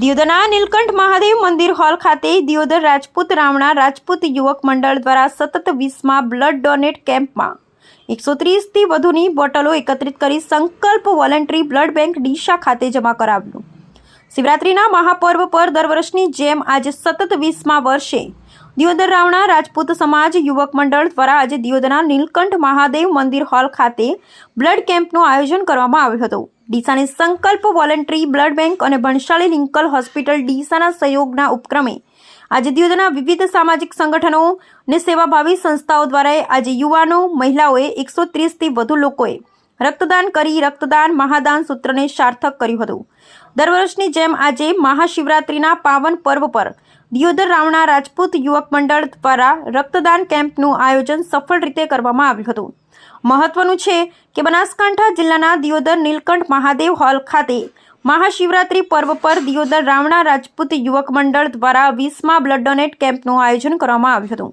દિયોદરના નીલકંઠ મહાદેવ મંદિર હોલ ખાતે દિયોદર રાજપૂત રાવણા રાજપૂત યુવક મંડળ દ્વારા સતત વીસમાં બ્લડ ડોનેટ કેમ્પમાં એકસો ત્રીસથી વધુની બોટલો એકત્રિત કરી સંકલ્પ વોલેન્ટરી બ્લડ બેંક ડીશા ખાતે જમા કરાવ્યું. શિવરાત્રિના મહાપર્વ પર દર વર્ષની જેમ આજે સતત વીસમાં વર્ષે દિયોદર રાવણા રાજપૂત સમાજ યુવક મંડળ દ્વારા આજે દિયોદરના નીલકંઠ મહાદેવ મંદિર હોલ ખાતે બ્લડ કેમ્પનું આયોજન કરવામાં આવ્યું હતું. ડીસાની સંકલ્પ વોલન્ટરી, બ્લડ બેંક અને ભણશાળી લિંકલ હોસ્પિટલ ડીસાના સહયોગના ઉપક્રમે આજે દિવસના વિવિધ સામાજિક સંગઠનો અને સેવાભાવી સંસ્થાઓ દ્વારા આજે યુવાનો, મહિલાઓએ એકસો ત્રીસથી વધુ લોકોએ રક્તદાન કરી રક્તદાન મહાદાન સૂત્રને સાર્થક કર્યું હતું. દર વર્ષની જેમ આજે મહાશિવરાત્રિના પાવન પર્વ પર દિયોદર રાવણા રાજપૂત યુવક મંડળ દ્વારા રક્તદાન કેમ્પનું આયોજન સફળ રીતે કરવામાં આવ્યું હતું. મહત્વનું છે કે બનાસકાંઠા જિલ્લાના દિયોદર નીલકંઠ મહાદેવ હોલ ખાતે મહાશિવરાત્રિ પર્વ પર દિયોદર રાવણા રાજપૂત યુવક મંડળ દ્વારા વીસમા બ્લડ ડોનેટ કેમ્પનું આયોજન કરવામાં આવ્યું હતું.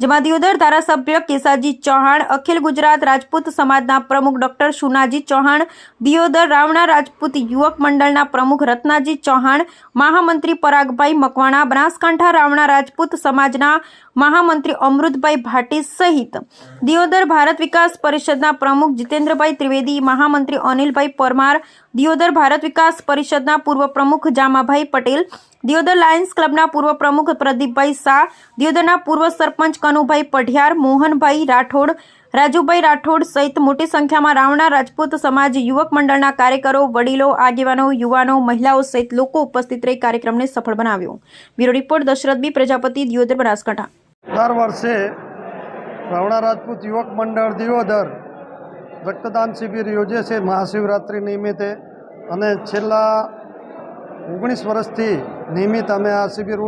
જેમાં દિયોદર ધારાસભ્ય કેસાજી ચૌહાણ, અખિલ ગુજરાત રાજપૂત સમાજના પ્રમુખ ડોક્ટર સુનાજી ચૌહાણ, દિયોદર રાવણા રાજપૂત યુવક મંડળના પ્રમુખ રત્નાજી ચૌહાણ, મહામંત્રી પરાગભાઈ મકવાણા, બનાસકાંઠા રાવણા રાજપૂત સમાજના મહામંત્રી અમૃતભાઈ ભાટી સહિત દિયોદર ભારત વિકાસ પરિષદના પ્રમુખ જીતેન્દ્રભાઈ ત્રિવેદી, મહામંત્રી અનિલભાઈ પરમાર, દિયોદર ભારત વિકાસ પરિષદના પૂર્વ પ્રમુખ જામાભાઈ પટેલ દિયોદર લાયન્સ ક્લબના પૂર્વ પ્રમુખ પ્રદીપભાઈ શાહ, દિયોદરના પૂર્વ સરપંચ કનુભાઈ પઢિયાર, મોહનભાઈ રાઠોડ, રાજુભાઈ રાઠોડ સહિત મોટી સંખ્યામાં રાવણા રાજપૂત સમાજ યુવક મંડળના કાર્યકરો, વડીલો, આગેવાનો, યુવાનો, મહિલાઓ સહિત લોકો ઉપસ્થિત રહી કાર્યક્રમને સફળ બનાવ્યો. Bureau report Dashrath B Prajapati, Deodar Banaskantha. દર વર્ષે રાવણા રાજપૂત યુવક મંડળ દિયોદર રક્તદાન શિબિર યોજે છે મહાશિવરાત્રિ નિમિત્તે. અને છેલ્લા ઓગણીસ વર્ષથી નિયમિત અમે આ શિબિર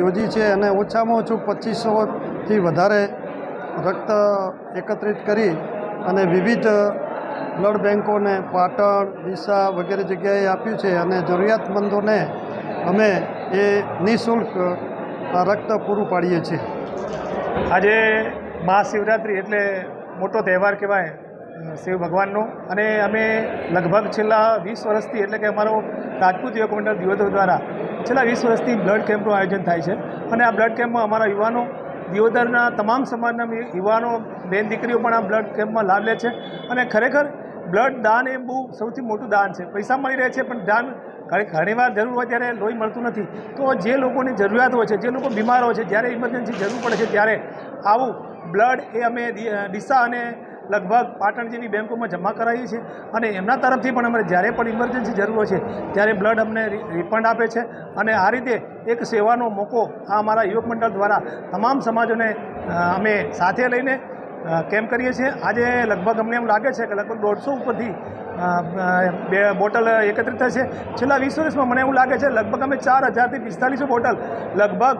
યોજી છે અને ઓછામાં ઓછું પચીસોથી વધારે રક્ત એકત્રિત કરી અને વિવિધ બ્લડ બેન્કોને પાટણ, ડીસા વગેરે જગ્યાએ આપ્યું છે અને જરૂરિયાતમંદોને અમે એ નિઃશુલ્ક રક્ત પૂરું પાડીએ છીએ. આજે મહાશિવરાત્રિ એટલે મોટો તહેવાર કહેવાય. શિવ ભગવાનનો. અને અમે લગભગ છેલ્લા વીસ વર્ષથી, એટલે કે અમારો રાજપૂત યુવક મંડળ દિયોદર દ્વારા છેલ્લા વીસ વર્ષથી બ્લડ કેમ્પનું આયોજન થાય છે. અને આ બ્લડ કેમ્પમાં અમારા યુવાનો, દિયોદરના તમામ સમાજના યુવાનો, બેન દીકરીઓ પણ આ બ્લડ કેમ્પમાં લાભ લે છે. અને ખરેખર બ્લડ દાન એ બહુ સૌથી મોટું દાન છે. પૈસા મળી રહે છે, પણ દાન ઘણીવાર જરૂર હોય ત્યારે લોહી મળતું નથી. તો જે લોકોની જરૂરિયાત હોય છે, જે લોકો બીમાર હોય છે, જ્યારે ઇમરજન્સી જરૂર પડે છે, ત્યારે આવું બ્લડ એ અમે દિશા અને લગભગ પાટણ જેવી બેંકોમાં જમા કરાવીએ છીએ અને એમના તરફથી પણ અમારે જ્યારે પણ ઇમરજન્સી જરૂર છે, ત્યારે બ્લડ અમને રિફંડ આપે છે. અને આ રીતે એક સેવાનો મોકો આ અમારા યુવક મંડળ દ્વારા તમામ સમાજોને અમે સાથે લઈને કેમ કરીએ છીએ. આજે લગભગ અમને એમ લાગે છે કે લગભગ દોઢસો ઉપરથી બે બોટલ એકત્રિત થશે. છેલ્લા વીસ વર્ષમાં મને એવું લાગે છે લગભગ અમે ચાર હજારથી પિસ્તાલીસો બોટલ લગભગ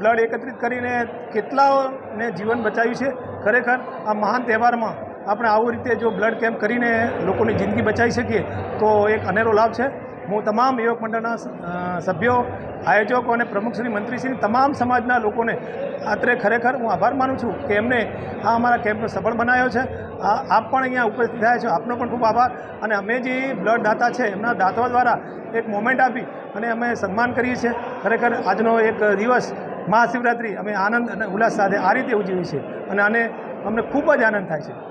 બ્લડ એકત્રિત કરીને કેટલાને જીવન બચાવ્યું છે. ખરેખર આ મહાન તહેવારમાં આપણે આવું રીતે જો બ્લડ કેમ્પ કરીને લોકોની જિંદગી બચાવી શકીએ, તો એક અનેરો લાભ છે. હું તમામ યુવક મંડળના સભ્યો, આયોજકો અને પ્રમુખશ્રી મંત્રીશ્રી તમામ સમાજના લોકોને અત્રે ખરેખર હું આભાર માનું છું કે એમને આ અમારા કેમ્પનો સફળ બનાવ્યો છે. આ, આપ પણ અહીંયા ઉપસ્થિત થયા છો. આપનો પણ ખૂબ આભાર. અને અમે જે બ્લડ દાતા છે, એમના દાતાઓ દ્વારા એક મોમેન્ટ આપી અને અમે સન્માન કરીએ છીએ. ખરેખર આજનો એક દિવસ મહાશિવરાત્રિ, અમે આનંદ અને ઉલ્લાસ સાથે આ રીતે ઉજવીએ છીએ. અને આને અમને ખૂબ જ આનંદ થાય છે.